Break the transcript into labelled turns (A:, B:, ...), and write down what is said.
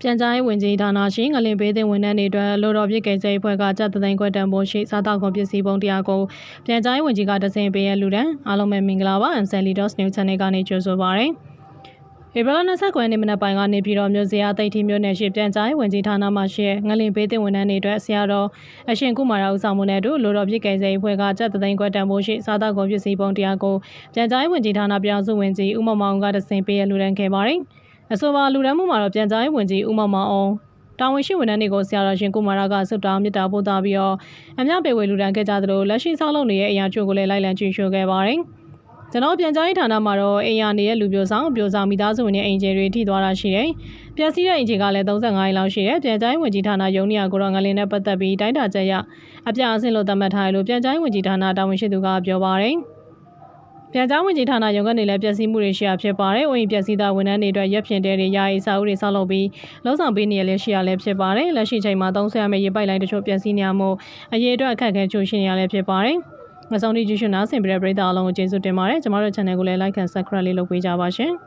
A: ပြန်ကြားရေးဝန်ကြီးဌာနရှိငလင်ပေးတဲ့ဝန်ထမ်းတွေအတွက်လိုတော်ပြစ်ကိစ္စအဖွဲ့ကကြက်သသိန်းခွဲတန်ဖိုးရှိစားတောက်ကုန်ပစ္စည်းပုံတရားကိုပြန်ကြားရေးဝန်ကြီးကတစင်ပေးရလူတန်းအားလုံးပဲမင်္ဂလာပါအန်ဆယ်လီဒေါ့စ်နျူးချန်နယ်ကနေကြိုဆိုပါရစေဧပြီလ29ရက်နေ့မနက်ပိုင်းကနေပြည်တော်မြို့စရာတိတ်ထီမြို့နယ်ရှိပြန်ကြားရေးဝန်ကြီးဌာနမှရှိငလင်ပေးတဲ့ဝန်ထမ်းတွေအတွက်ဆရာတော်အရှင်ကုမာရဦးဆောင်မှုနဲ့အတူလိုတော်ပြစ်ကိစ္စအဖွဲ့ကကြက်သသိန်းခွဲတန်ဖိုးရှိစားတောက်ကုန်ပစ္စည်းပုံတရားကိုပြန်ကြားရေးဝန်ကြီးဌာနပြောင်းစုဝန်ကြီးဦးမောင်မောင်ကတစင်ပေးရလူတန်းခဲ့ပါတယ် အဆိုပါလူတန်းမှုမှာတော့ပြန်ကြားရေးဝန်ကြီးဦးမောင်မောင်အောင်တာဝန်ရှိဝန်ထမ်းတွေကိုဆရာတော်ရှင်ကုမာရကစွတ်တောင်းမြတ်တာပို့သပြီးတော့အမြပေဝေလူတန်းခဲ့ကြသလိုလက်ရှိဆောက်လုပ်နေတဲ့အရာချို့ကိုလည်းလိုက်လံကြည့်ရှုခဲ့ပါတယ်။ကျွန်တော်ပြန်ကြားရေးဌာနမှာတော့အိမ်ယာနေတဲ့လူပြိုဆောင်ပြိုဆောင်မိသားစုဝင်ရဲ့အင်ဂျီတွေထိသွားတာရှိတယ်။ပျက်စီးတဲ့အင်ဂျီကလည်း35ရက်လောက်ရှိတယ်။ပြန်ကြားရေးဝန်ကြီးဌာနရုံးနေရာကိုတော့ငလင်းနဲ့ပတ်သက်ပြီးတိုင်းတာချက်ရအပြအဆင့်လို့သတ်မှတ်ထားတယ်လို့ပြန်ကြားရေးဝန်ကြီးဌာနတာဝန်ရှိသူကပြောပါတယ်။ ပြန်ကြားဝင်ကြီးဌာနရုံးကနေလည်းပျက်စီးမှုတွေရှိရဖြစ်ပါတယ်။အိုရင်ပျက်စီးသောဝန်ထမ်းတွေအတွက်ရက်ဖြင့်တဲတွေယာယီစာအုပ်တွေဆောက်လုပ်ပြီးလုံဆောင်ပေးနေရလည်းရှိရလည်းဖြစ်ပါတယ်။လက်ရှိချိန်မှာသုံးဆွဲရမယ့်ရေပိုက်လိုင်းတချို့ပျက်စီးနေရမှုအရေးအတွက်အခက်အခဲချို့ရှိနေရလည်းဖြစ်ပါတယ်။မဆုံးတိကျရှင်နာဆင်ပြတဲ့ပရိသတ်အလုံးကိုကျေးဇူးတင်ပါတယ်။ကျမတို့ channel ကိုလည်း like and subscribe လေးလုပ်ပေးကြပါရှင်။